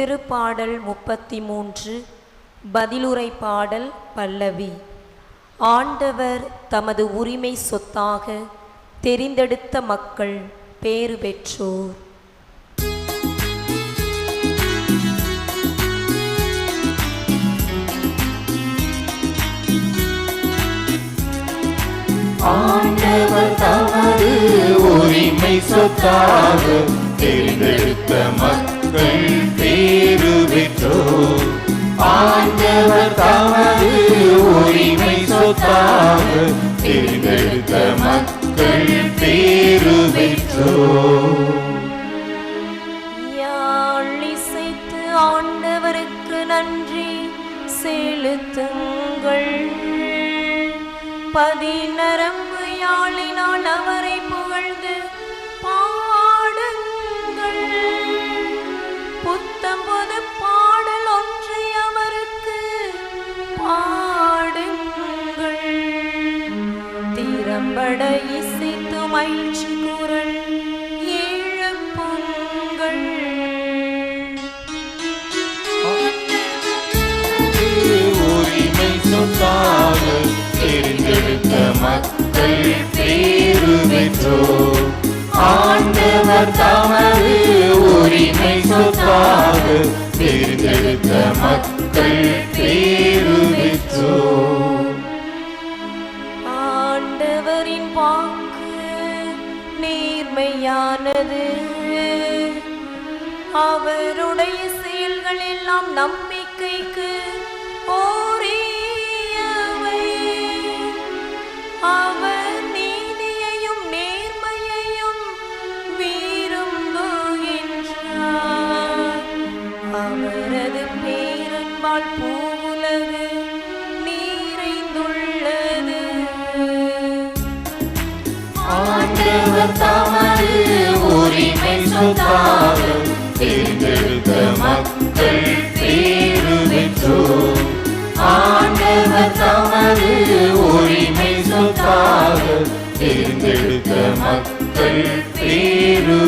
திருப்பாடல் முப்பத்தி மூன்று பதிலுரை பாடல் பல்லவி. ஆண்டவர் தமது உரிமை சொத்தாக தெரிந்தெடுத்த மக்கள் பேறு பெற்றோர். ஆண்டவர் தமது உரிமை சொத்தாக தேர்ந்தெடுத்த தமது உரிமை சொத்தாக தேர்ந்தெடுத்த மக்கள் பேரு பெற்றோ. யாழிசைத்து ஆண்டவருக்கு நன்றி செலுத்துங்கள். பதினரம்பு யாழினால் அவரை புகழ்ந்து திறம்பட இசைத்து மகிழ்ச்சி குரல் எழுப்புங்கள் உரிமை சொத்தாக தேர்ந்தெடுத்த மக்கள் பேரு பெற்றோர் ஆண்டவர் தமது உரிமை சொத்தாக தெரிந்தெடுத்த மக்கள் பேரு பெற்றோர் நேர்மையானது. அவருடைய செயல்கள் எல்லாம் நம்பிக்கைக்கு. ஓ தமது உரிமை சொத்தாக தெரிந்தெடுத்த மக்கள் பேரு ஆண்டவர் தமது உரிமை சொத்தாக தெரிந்தெடுத்த மக்கள் பேரு